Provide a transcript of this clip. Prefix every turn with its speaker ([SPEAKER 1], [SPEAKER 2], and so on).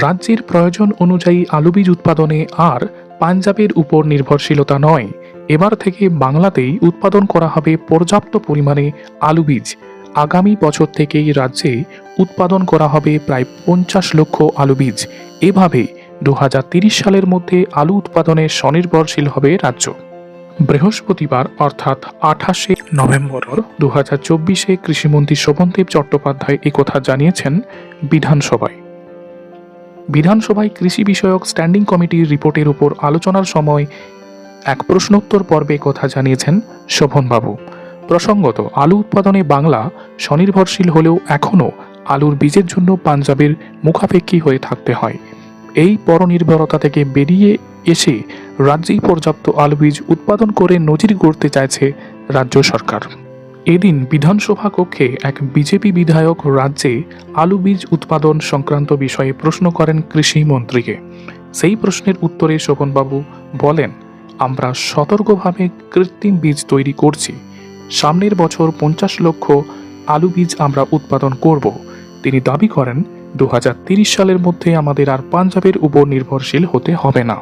[SPEAKER 1] রাজ্যের প্রয়োজন অনুযায়ী আলু বীজ উৎপাদনে আর পাঞ্জাবের উপর নির্ভরশীলতা নয়। এবার থেকে বাংলাতেই উৎপাদন করা হবে পর্যাপ্ত পরিমাণে আলু বীজ আগামী বছর থেকেই রাজ্যে উৎপাদন করা হবে প্রায় পঞ্চাশ লক্ষ আলু বীজ এভাবে দু সালের মধ্যে আলু উৎপাদনে স্বনির্ভরশীল হবে রাজ্য। বৃহস্পতিবার, অর্থাৎ আঠাশে নভেম্বর দু হাজার চব্বিশে কৃষিমন্ত্রী শোভনদেব চট্টোপাধ্যায় একথা জানিয়েছেন বিধানসভায়। বিধানসভায় কৃষি বিষয়ক স্ট্যান্ডিং কমিটির রিপোর্টের উপর আলোচনার সময় এক প্রশ্নোত্তর পর্বে কথা জানিয়েছেন শোভনবাবু। প্রসঙ্গত, আলু উৎপাদনে বাংলা স্বনির্ভরশীল হলেও এখনও আলুর বীজের জন্য পাঞ্জাবের মুখাপেক্ষী হয়ে থাকতে হয়। এই পরনির্ভরতা থেকে বেরিয়ে এসে রাজ্যেই পর্যাপ্ত আলু বীজ উৎপাদন করে নজির গড়তে চাইছে রাজ্য সরকার। এদিন বিধানসভা কক্ষে এক বিজেপি বিধায়ক রাজ্যে আলু বীজ উৎপাদন সংক্রান্ত বিষয়ে প্রশ্ন করেন কৃষি মন্ত্রীকে। সেই প্রশ্নের উত্তরে শোভনবাবু বলেন, আমরা সতর্কভাবে কৃত্রিম বীজ তৈরি করছি। সামনের বছর পঞ্চাশ লক্ষ আলু বীজ আমরা উৎপাদন করব। তিনি দাবি করেন দু সালের মধ্যে আমাদের আর পাঞ্জাবের উপর নির্ভরশীল হতে হবে না।